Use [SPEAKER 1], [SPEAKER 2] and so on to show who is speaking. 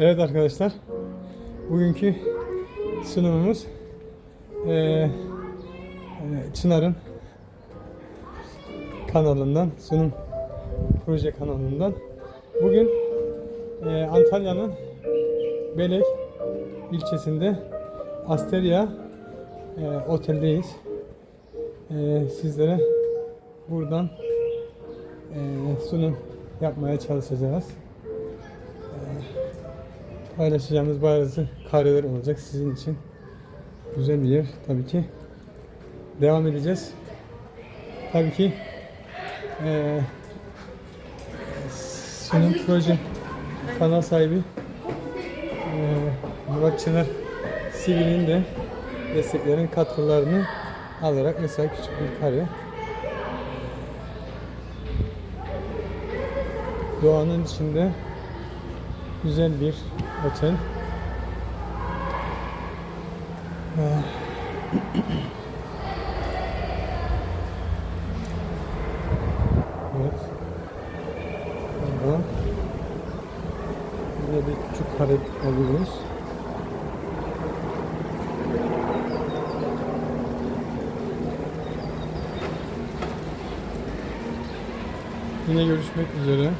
[SPEAKER 1] Evet arkadaşlar. Bugünkü sunumumuz eee, eee, Çınar'ın kanalından, sunum proje kanalından. Bugün eee, Antalya'nın Belek ilçesinde Asteria eee, oteldeyiz. Eee, sizlere buradan eee, sunum yapmaya çalışacağız paylaşacağımız bazı kareler olacak sizin için. Güzel bir yer tabii ki. Devam edeceğiz. Tabii ki eee sunum proje kanal sahibi eee Murat Çınar Sivil'in de desteklerin katkılarını alarak mesela küçük bir kare doğanın içinde güzel bir otel. Ee, evet. Burada burada bir küçük kare alıyoruz. Yine görüşmek üzere.